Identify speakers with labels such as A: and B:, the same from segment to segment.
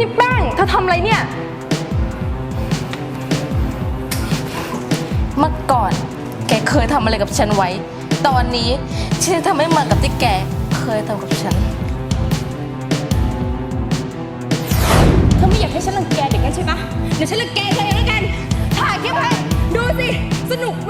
A: นี่แป้งเธอทำอะไรเนี่ย
B: เมื่อก่อน แกเคยทำอะไรกับฉันไว้ ตอนนี้ฉันจะทำให้เหมือนกับที่แกเคยทำกับฉัน
A: เธอไม่อยากให้ฉันรังแกเด็กกันใช่ไหมเดี๋ยวฉันรังแกเธอเองแล้วกัน ถ่ายคลิปไว้ดูสิ สนุกมาก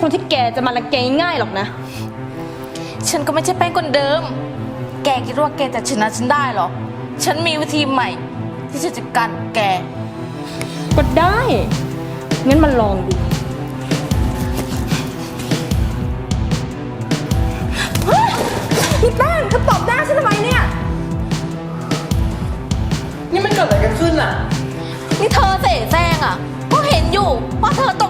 A: คนที่แกจะมารังแกง่ายๆหรอกนะ
B: ฉันก็ไม่ใช่แป้งคนเดิม แกคิดว่าแกจะชนะฉันได้เหรอ ฉันมีวิธีใหม่ ที่จะจัดการแก
A: ก็ได้ งั้นมาลองดูเฮ้ยนี่แป้งเธอตอบหน้าฉันทำไมเนี่ย
C: นี่มันเกิดอะไรกันขึ้นอะ
B: นี่เธอเสแสร้งอะ ก็เห็นอยู่ว่าเธอตกตัวเองอะป๊อก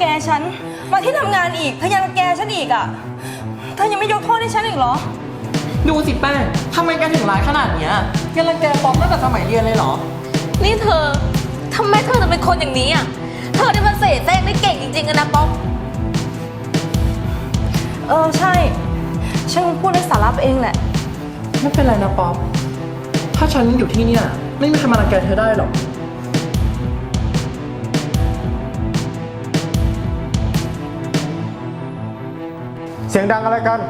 A: แกฉัน มาที่ทำงานอีกเธอยังรังแกฉันอีกอะเธอยังไม่ยกโทษให้ฉันอีกเหรอ
C: ดูสิแป้งทำไมแกถึงร้ายขนาดเนี้ยแกรังแกป๊อปตั้งแต่สมัยเรียนเลยเหรอ
B: นี่เธอ ทำไมเธอถึงเป็นคนอย่างนี้อะ เธอที่มันเสแสร้งได้เก่งจริงๆอะนะป๊อก
A: เออใช่ ฉันคงพูดในสาระไปเองแหละ
C: ไม่เป็นไรนะป๊อปถ้าฉันอยู่ที่เนี่ย ไม่มีใครมารังแกเธอได้หรอก
D: สียงดังอะไรกัน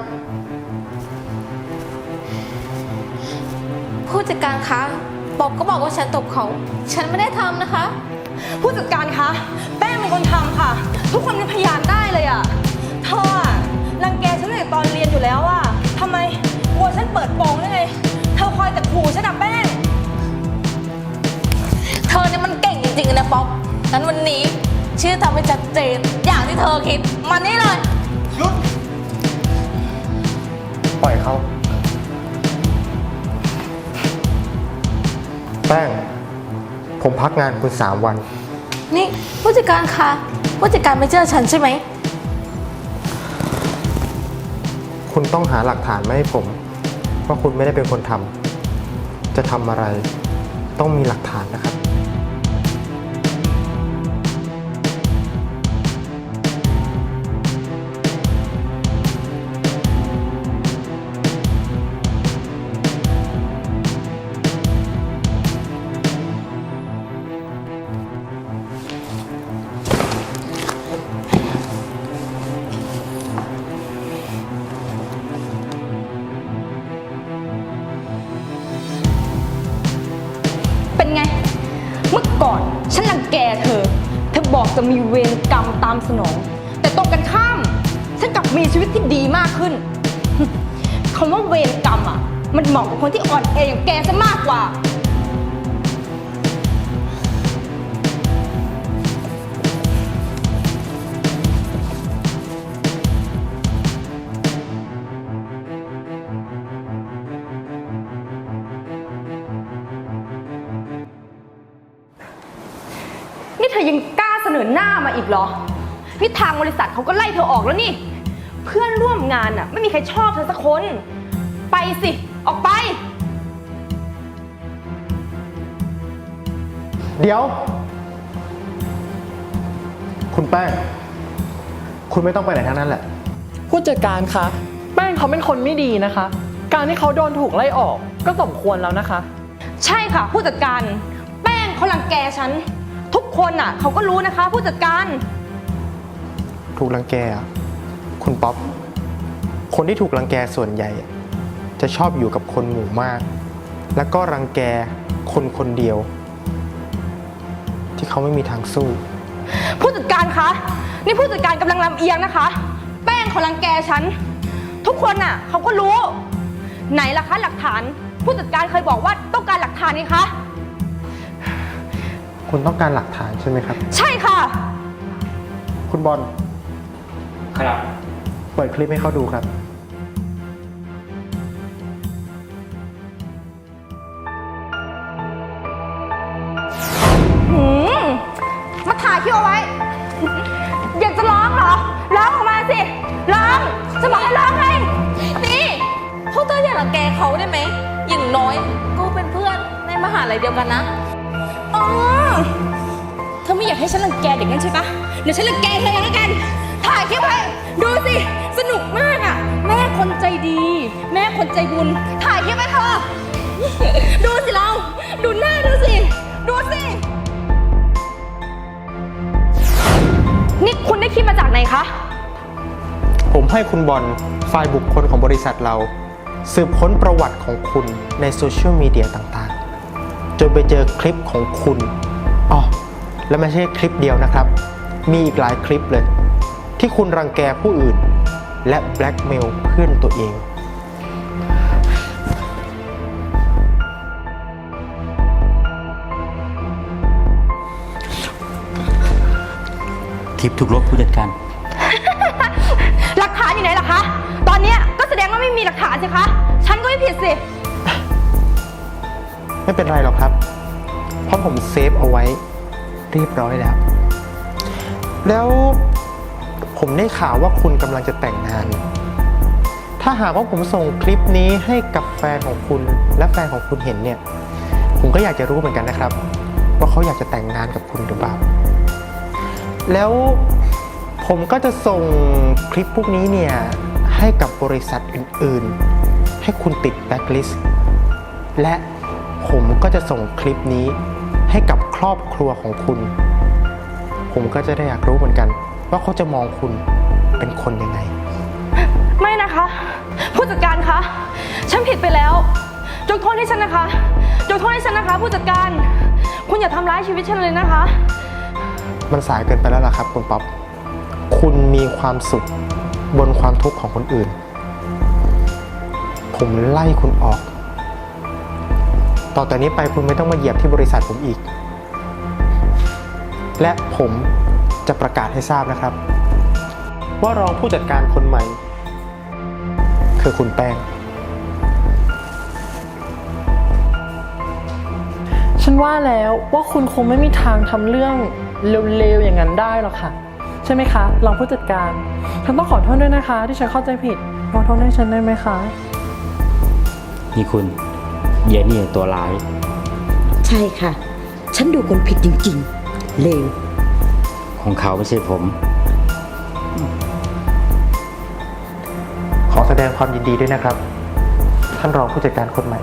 B: ผู้จัดการคะป๊อกก็บอกว่าฉันตบเขา ฉันไม่ได้ทำนะคะ
A: ผู้จัดการคะ แป้งเป็นคนทำค่ะ ทุกคนเป็นพยานได้เลยอะเธออะรังแกฉันตั้งแต่ตอนเรียนอยู่แล้วอะทำไมกลัวฉันเปิดโปงได้ไง เธอคอยแต่ขู่ฉันอะแป้ง
B: เธอเนี่ยมันเก่งจริงๆนะป๊อกงั้นวันนี้ ชื่อทำให้ชัดเจน อย่างที่เธอคิดมานี่เลย
D: ป ล่อยเขา แป้ง ผมพักงานคุณสามวัน
B: นี่ผู้จัดการคะผู้จัดการไม่เชื่อฉันใช่ไหม
D: คุณต้องหาหลักฐานมาให้ผมว่าคุณไม่ได้เป็นคนทำจะทำอะไร ต้องมีหลักฐานนะครับ
A: จะมีเวรกรรมตามสนอง แต่ตรงกันข้าม ฉันกลับมีชีวิตที่ดีมากขึ้น คำว่าเวรกรรมอะ มันเหมาะกับคนที่อ่อนแออย่างแกซะมากกว่า นี่เธอยัง อหน้ามาอีกเหรอนี่ทางบริษัทเขาก็ไล่เธอออกแล้วนี่ เพื่อนร่วมงานอะไม่มีใครชอบเธอสักคน ไปสิ ออกไป
D: เดี๋ยว คุณแป้ง คุณไม่ต้องไปไหนทั้งนั้นแหละ
C: ผู้จัดการคะ แป้งเขาเป็นคนไม่ดีนะคะ การที่เขาโดนถูกไล่ออกก็สมควรแล้วนะคะ
A: ใช่ค่ะ ผู้จัดการ แป้งเขารังแกฉัน ทุกคนอะเขาก็รู้นะคะ ผู้จัดการ
D: ถูกรังแกอะคุณป๊อป คนที่ถูกรังแกส่วนใหญ่อะจะชอบอยู่กับคนหมู่มาก แล้วก็รังแกคนคนเดียว ที่เขาไม่มีทางสู้
A: ผู้จัดการคะนี่ผู้จัดการกำลังลำเอียงนะคะ แป้งเขารังแกฉัน ทุกคนน่ะเขาก็รู้ ไหนล่ะคะหลักฐาน ผู้จัดการเคยบอกว่าต้องการหลักฐานนี่คะ
D: คุณต้องการหลักฐานใช่ไหมครับ
A: ใช่ค่ะ
D: คุณบอล
E: ครับ
D: เปิดคลิปให้เขาดูครับ
A: หืม มาถ่ายคลิปเอาไว้ อยากจะร้องเหรอ ร้องออกมาสิ ร้อง จะบอกให้ร้องไง
B: รังแกเขาได้ไหม อย่างน้อยก็เป็นเพื่อนในมหาลัยเดียวกันนะ
A: อเธอไม่อยากให้ฉันรังแกเด็กนั่นใช่ปะเดี๋ยวฉันรังแกเธอเองแล้วกัน ถ่ายคลิปไว้ดูสิ สนุกมากอะ แม่คนใจดี แม่คนใจบุญ ถ่ายคลิปไว้เธอ ดูสิเรา ดูหน้าดูสิ ดูสิ นี่คุณได้คลิปมาจากไหนคะ
D: ผมให้คุณบอลฝ่ายบุคคลของบริษัทเรา สืบค้นประวัติของคุณในโซเชียลมีเดียต่างๆ จนไปเจอคลิปของคุณอ๋อและไม่ใช่คลิปเดียวนะครับ มีอีกหลายคลิปเลย ที่คุณรังแกผู้อื่น และแบล็กเมลเพื่อนตัวเอง
E: คลิปถูกลบผู้จัดการ
A: หลักฐานอยู่ไหนล่ะคะ ตอนเนี้ยก็แสดงว่าไม่มีหลักฐานสิคะ ฉันก็ไม่ผิดสิ
D: ไม่เป็นไรหรอกครับ เพราะผมเซฟเอาไว้เรียบร้อยแล้ว แล้วผมได้ข่าวว่าคุณกำลังจะแต่งงาน ถ้าหากว่าผมส่งคลิปนี้ให้กับแฟนของคุณและแฟนของคุณเห็นเนี่ย ผมก็อยากจะรู้เหมือนกันนะครับ ว่าเขาอยากจะแต่งงานกับคุณหรือเปล่า แล้วผมก็จะส่งคลิปพวกนี้เนี่ยให้กับบริษัทอื่นๆ ให้คุณติดแบ็คลิสต์และ ผมก็จะส่งคลิปนี้ให้กับครอบครัวของคุณ ผมก็จะได้อยากรู้เหมือนกัน ว่าเขาจะมองคุณเป็นคนยังไง
A: ไม่นะคะ ผู้จัดการคะ ฉันผิดไปแล้วยกโทษให้ฉันนะคะยกโทษให้ฉันนะคะ ผู้จัดการ คุณอย่าทำร้ายชีวิตฉันเลยนะคะ
D: มันสายเกินไปแล้วล่ะครับคุณป๊อป คุณมีความสุขบนความทุกข์ของคนอื่น ผมไล่คุณออก ต่อแต่นี้ไปคุณไม่ต้องมาเหยียบที่บริษัทผมอีก และผมจะประกาศให้ทราบนะครับ ว่ารองผู้จัดการคนใหม่ คือคุณแป้ง
C: ฉันว่าแล้วว่าคุณคงไม่มีทางทำเรื่องเร็วๆอย่างนั้นได้หรอกค่ะ ใช่ไหมคะรองผู้จัดการฉันต้องขอโทษด้วยนะคะ ที่ฉันเข้าใจผิดขอโทษให้ฉันได้ไหมคะ
E: นี่คุณ เยนี่ตัวร้าย
F: ใช่ค่ะ ฉันดูคนผิดจริงๆ เลว
E: ของเขาไม่ใช่ผม
D: ขอแสดงความยินดีด้วยนะครับ ท่านรองผู้จัดการคนใหม่